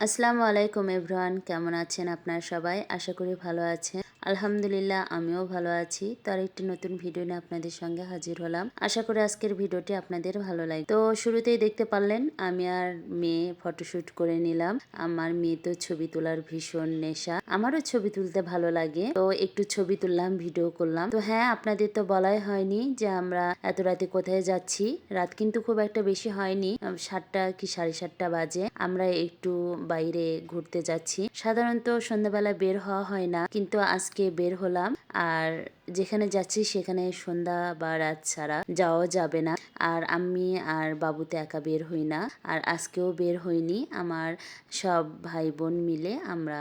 আসসালামু আলাইকুম এভরান কেমন আছেন আপনার সবাই? আশা করি ভালো আছেন। আলহামদুলিল্লাহ, আমিও ভালো আছি। তার একটি নতুন ভিডিও নিয়ে আপনাদের সঙ্গে হাজির হলাম। আশা করি আজকের ভিডিওটি আপনাদের ভালো লাগে। তো শুরুতেই দেখতে পারলেন, আমি আর মেয়ে ফটোশুট করে নিলাম। আমার মেয়ে তো ছবি তোলার ভীষণ নেশা। আমারও ছবি তুলতে ভালো লাগে। তো একটু ছবি তুললাম ভিডিও করলাম। তো হ্যাঁ আপনাদের তো বলাই হয়নি যে আমরা এত রাতে কোথায় যাচ্ছি। রাত কিন্তু খুব একটা বেশি হয়নি। সাতটা কি সাড়ে সাতটা বাজে। আমরা একটু বাইরে ঘুরতে যাচ্ছি। সাধারণত সন্ধ্যাবেলা বের হওয়া হয় না। কিন্তু আজকে বের হলাম। আর যেখানে যাচ্ছি সেখানে সন্ধ্যা বা রাত ছাড়া যাওয়া যাবে না। আর আমি আর বাবুতে একা বের হই না। আর আজকেও বের হইনি। আমার সব ভাই বোন মিলে আমরা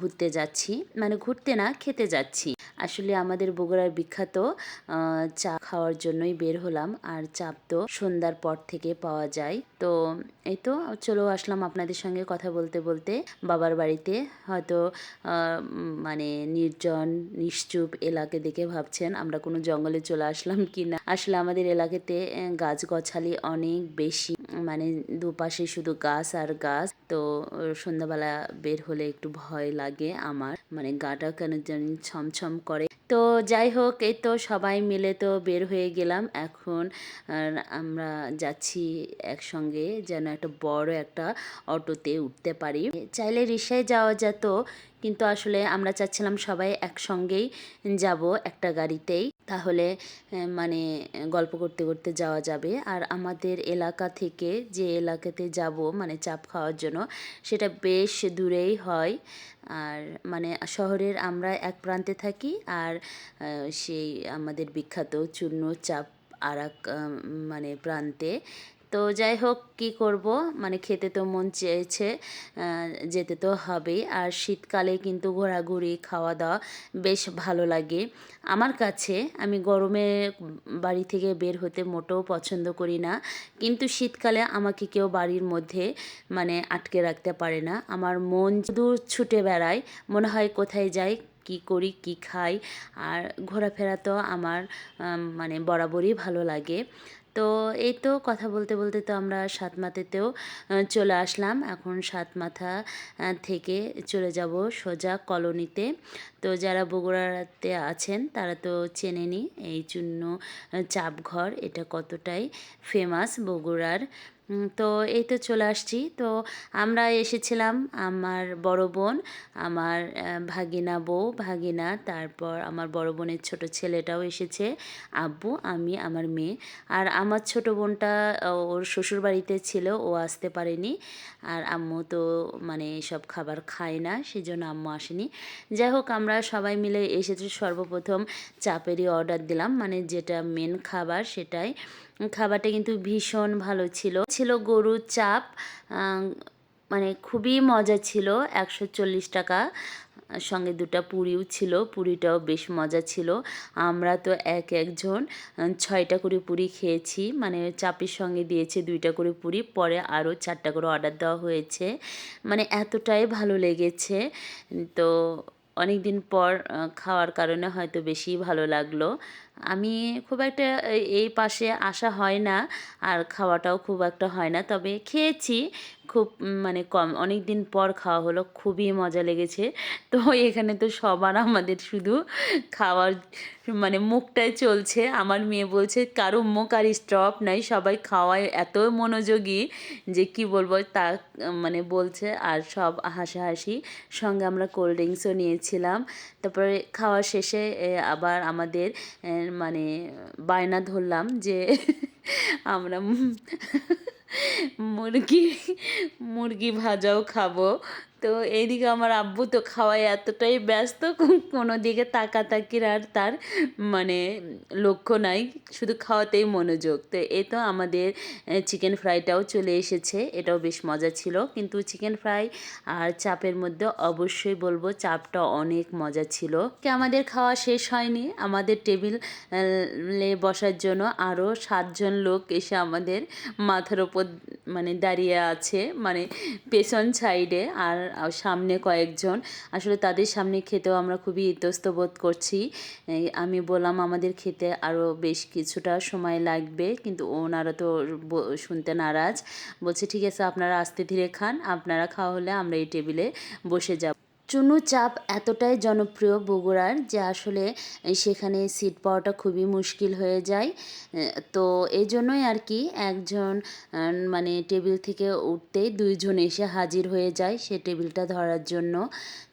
ঘুরতে যাচ্ছি। মানে ঘুরতে না, খেতে যাচ্ছি। আসলে আমাদের বগুড়ার বিখ্যাত চা খাওয়ার জন্যই বের হলাম। আর চাপ তো সন্ধ্যার পর থেকে পাওয়া যায়। তো এই তো চলো আসলাম আপনাদের সঙ্গে কথা বলতে বলতে। বাবার বাড়িতে হয়তো মানে নির্জন, নিশ্চুপ এলাকা দেখে ভাবছেন আমরা কোনো জঙ্গলে চলে আসলাম কি না আসলে আমাদের এলাকাতে আহ, গাছ-গছালি অনেক বেশি। মানে দুপাশে শুধু গাছ আর গাছ। তো সন্ধ্যাবেলা বের হলে একটু ভয় লাগে আমার। মানে গাটা কেন জানি ছমছম করে। তো যাই হোক এই তো সবাই মিলে তো বের হয়ে গেলাম। এখন আমরা যাচ্ছি একসঙ্গে যেন একটা বড় একটা অটোতে উঠতে পারি। চাইলে রিক্সায় যাওয়া যেত কিন্তু আসলে আমরা চাচ্ছিলাম সবাই একসঙ্গেই যাব একটা গাড়িতেই। তাহলে মানে গল্প করতে করতে যাওয়া যাবে। আর আমাদের এলাকা থেকে যে এলাকাতে যাব মানে চাপ খাওয়ার জন্য, সেটা বেশ দূরেই হয়। আর মানে শহরের আমরা এক প্রান্তে থাকি আর সেই আমাদের বিখ্যাত চূর্ণ চাপ আর এক মানে প্রান্তে। তো যাই হোক, কি করব? মানে খেতে তো মন চেয়েছে যেতে তো হবেই। আর শীতকালে কিন্তু ঘোরাঘুরি খাওয়া দাওয়া বেশ ভালো লাগে। আমার কাছে, আমি গরমে বাড়ি থেকে বের হতে মোটেও পছন্দ করি না। কিন্তু শীতকালে আমাকে কেউ বাড়ির মধ্যে মানে আটকে রাখতে পারে না। আমার মন শুধু ছুটে বেড়ায়, মনে হয় কোথায় যাই, কি করি, কি খাই। আর ঘোরাফেরা তো আমার মানে বরাবরই ভালো লাগে। তো এই তো কথা বলতে বলতে তো আমরা সাত মাথাতেও চলে আসলাম। এখন সাত মাথা থেকে চলে যাব সোজা কলোনিতে। তো যারা বগুড়াতে আছেন, তারা তো চেনেনি এই চাপ চাপঘর। এটা কতটাই ফেমাস বগুড়ার তো এই তো চলে আসছি। তো আমরা এসেছিলাম আমার বড় বোন, আমার ভাগিনা বউ, ভাগিনা, তারপর আমার বড় বোনের ছোট ছেলেটাও এসেছে, আব্বু, আমি, আমার মেয়ে। আর আমার ছোট বোনটা ওর শ্বশুর বাড়িতে ছিল, ও আসতে পারেনি। আর আম্মু তো মানে সব খাবার খায় না সেই জন্য আম্মু আসেনি। যাই হোক, আমরা সবাই মিলে এসেছি, সর্বপ্রথম চাপেরই অর্ডার দিলাম। মানে যেটা মেন খাবার সেটাই। খাবারটা কিন্তু ভীষণ ভালো ছিল। ছিল গরুর চাপ মানে খুবই মজা ছিল, একশো চল্লিশ টাকা। সঙ্গে দুটো পুরিও ছিল, পুরিটাও বেশ মজা ছিল। আমরা তো এক একজন ছয়টা করে পুরি খেয়েছি মানে চাপের সঙ্গে দিয়েছে দুইটা করে পুরি, পরে আরও চারটা করে অর্ডার দেওয়া হয়েছে। মানে এতটাই ভালো লেগেছে। তো অনেক দিন পর খাওয়ার কারণে হয়তো বেশি ভালো লাগল। আমি খুব একটা এই- পাশে আসা হয় না। আর খাওয়াটাও খুব একটা হয় না। তবে খেয়েছি, খুব মানে কম অনেক দিন পর খাওয়া হলো, খুবই মজা লেগেছে। তো এখানে তো সবার আমাদের শুধু খাওয়ার মানে মুখটাই চলছে। আমার মেয়ে বলছে, কারও মুখ আর স্টপ নাই, সবাই খাওয়ায় এত মনোযোগী যে কি বলব? তা মানে বলছে, আর সব হাসাহাসি। সঙ্গে আমরা কোল্ড ড্রিঙ্কসও নিয়েছিলাম। তারপরে খাওয়া শেষে আবার আমাদের মানে বায়না ধরলাম যে আমরা মুরগি মুরগি ভাজাও খাব। তো এইদিকে আমার আব্বু তো খাওয়ায় এতটাই ব্যস্ত, কোনো দিকে তাকাতাকির আর তার মানে লক্ষ্য নাই, শুধু খাওয়াতেই মনোযোগ। তো এই তো আমাদের চিকেন ফ্রাইটাও চলে এসেছে, এটাও বেশ মজা ছিল। কিন্তু চিকেন ফ্রাই আর চাপের মধ্যে অবশ্যই বলব চাপটা অনেক মজা ছিল। কি আমাদের খাওয়া শেষ হয়নি, আমাদের টেবিল বসার জন্য আরও সাতজন লোক এসে আমাদের মাথার ওপর মানে দাঁড়িয়ে আছে মানে পেছন সাইডে আর সামনে কয়েকজন। আসলে তাদের সামনে খেতেও আমরা খুবই ইতস্ত বোধ করছি। আমি বললাম আমাদের খেতে আরও বেশ কিছুটা সময় লাগবে, কিন্তু ওনারা তো শুনতে নারাজ। বলছে, ঠিক আছে, আপনারা আস্তে ধীরে খান, আপনারা খাওয়া হলে আমরা এই টেবিলে বসে যাব। চুনু চাপ এতটাই জনপ্রিয় বগুড়ার যে আসলে সেখানে সিট পাওয়াটা খুবই মুশকিল হয়ে যায়। তো এই জন্যই আর কি একজন মানে টেবিল থেকে উঠতেই দুইজন এসে হাজির হয়ে যায় সে টেবিলটা ধরার জন্য।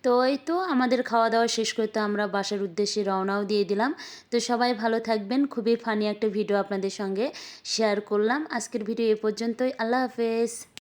তো এই তো আমাদের খাওয়া দাওয়া শেষ করতে আমরা বাসার উদ্দেশ্যে রওনাও দিয়ে দিলাম। তো সবাই ভালো থাকবেন। খুবই ফানি একটা ভিডিও আপনাদের সঙ্গে শেয়ার করলাম। আজকের ভিডিও এ পর্যন্তই। আল্লাহ হাফেজ।